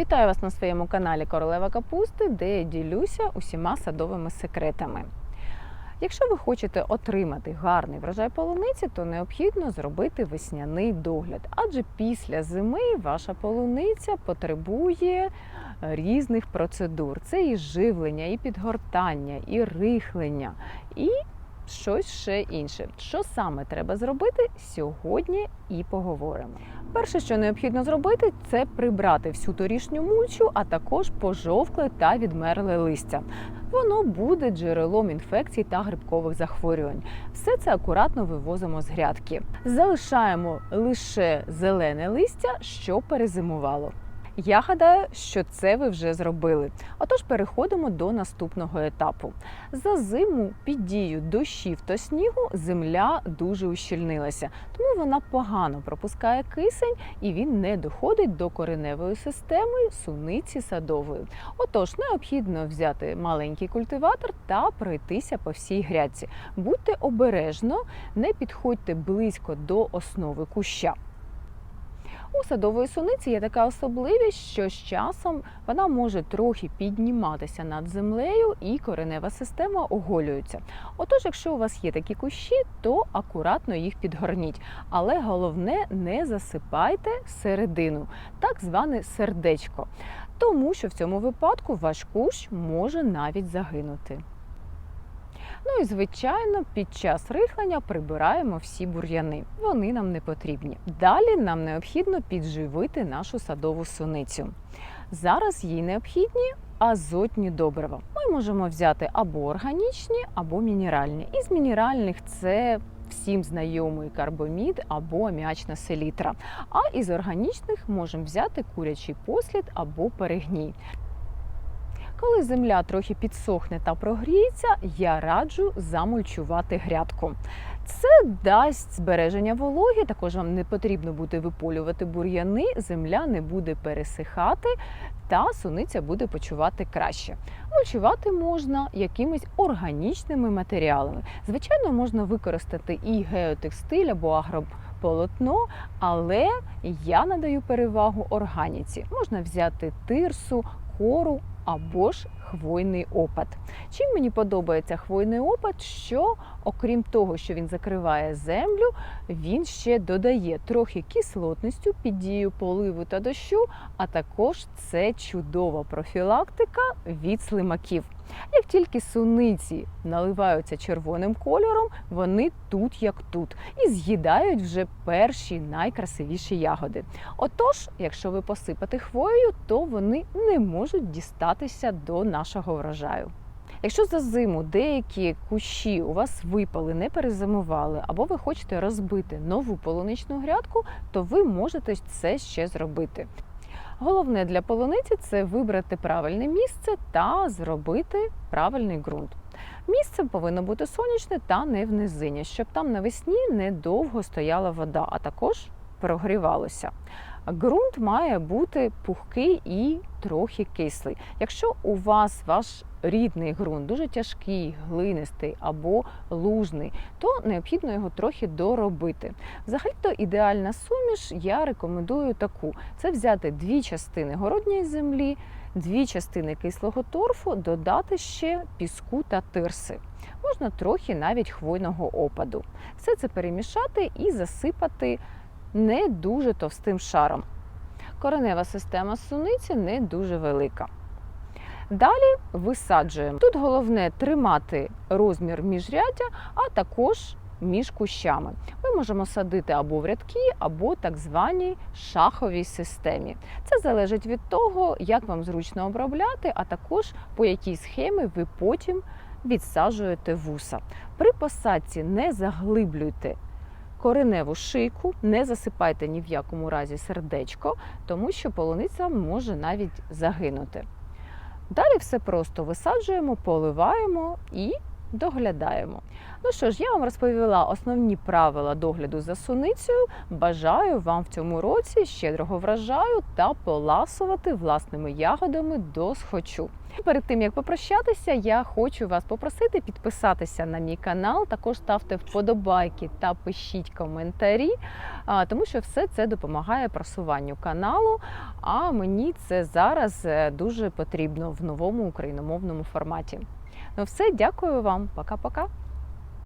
Вітаю вас на своєму каналі Королева Капусти, де я ділюся усіма садовими секретами. Якщо ви хочете отримати гарний врожай полуниці, то необхідно зробити весняний догляд. Адже після зими ваша полуниця потребує різних процедур. Це і живлення, і підгортання, і рихлення, і щось ще інше. Що саме треба зробити сьогодні і поговоримо. Перше, що необхідно зробити, це прибрати всю торішню мульчу, а також пожовкле та відмерле листя. Воно буде джерелом інфекцій та грибкових захворювань. Все це акуратно вивозимо з грядки. Залишаємо лише зелене листя, що перезимувало. Я гадаю, що це ви вже зробили. Отож, переходимо до наступного етапу. За зиму під дію дощів та снігу земля дуже ущільнилася, тому вона погано пропускає кисень і він не доходить до кореневої системи суниці садової. Отож, необхідно взяти маленький культиватор та пройтися по всій грядці. Будьте обережно, не підходьте близько до основи куща. У садової суниці є така особливість, що з часом вона може трохи підніматися над землею і коренева система оголюється. Отож, якщо у вас є такі кущі, то акуратно їх підгорніть. Але головне не засипайте середину, так зване сердечко, тому що в цьому випадку ваш кущ може навіть загинути. Ну і звичайно, під час рихлення прибираємо всі бур'яни. Вони нам не потрібні. Далі нам необхідно підживити нашу садову суницю. Зараз їй необхідні азотні добрива. Ми можемо взяти або органічні, або мінеральні. Із мінеральних це всім знайомий карбомід або аміачна селітра. А із органічних можемо взяти курячий послід або перегній. Коли земля трохи підсохне та прогріється, я раджу замульчувати грядку. Це дасть збереження вологи, також вам не потрібно буде виполювати бур'яни, земля не буде пересихати та суниця буде почувати краще. Мульчувати можна якимись органічними матеріалами. Звичайно, можна використати і геотекстиль або агрополотно, але я надаю перевагу органіці. Можна взяти тирсу, кору або ж хвойний опад. Чим мені подобається хвойний опад, що окрім того, що він закриває землю, він ще додає трохи кислотністю під дією поливу та дощу, а також це чудова профілактика від слимаків. Як тільки суниці наливаються червоним кольором, вони тут як тут і з'їдають вже перші найкрасивіші ягоди. Отож, якщо ви посипати хвоєю, то вони не можуть дістатися до нашого врожаю. Якщо за зиму деякі кущі у вас випали, не перезимували, або ви хочете розбити нову полуничну грядку, то ви можете це ще зробити. Головне для полуниці це вибрати правильне місце та зробити правильний ґрунт. Місце повинно бути сонячне та не в низині, щоб там навесні недовго стояла вода, а також прогрівалося. Ґрунт має бути пухкий і трохи кислий. Якщо у вас ваш рідний ґрунт дуже тяжкий, глинистий або лужний, то необхідно його трохи доробити. Взагалі-то ідеальна суміш я рекомендую таку: це взяти дві частини городньої землі, дві частини кислого торфу, додати ще піску та тирси. Можна трохи навіть хвойного опаду. Все це перемішати і засипати не дуже товстим шаром. Коренева система суниці не дуже велика. Далі висаджуємо. Тут головне тримати розмір міжряддя, а також між кущами. Ми можемо садити або в рядки, або так званій шаховій системі. Це залежить від того, як вам зручно обробляти, а також по якій схемі ви потім відсаджуєте вуса. При посадці не заглиблюйте кореневу шийку, не засипайте ні в якому разі сердечко, тому що полуниця може навіть загинути. Далі все просто висаджуємо, поливаємо і доглядаємо. Ну що ж, я вам розповіла основні правила догляду за суницею. Бажаю вам в цьому році щедрого врожаю та поласувати власними ягодами до схочу. Перед тим як попрощатися, я хочу вас попросити підписатися на мій канал. Також ставте вподобайки та пишіть коментарі, тому що все це допомагає просуванню каналу. А мені це зараз е, дуже потрібно в новому україномовному форматі. Ну все, дякую вам, пока-пока.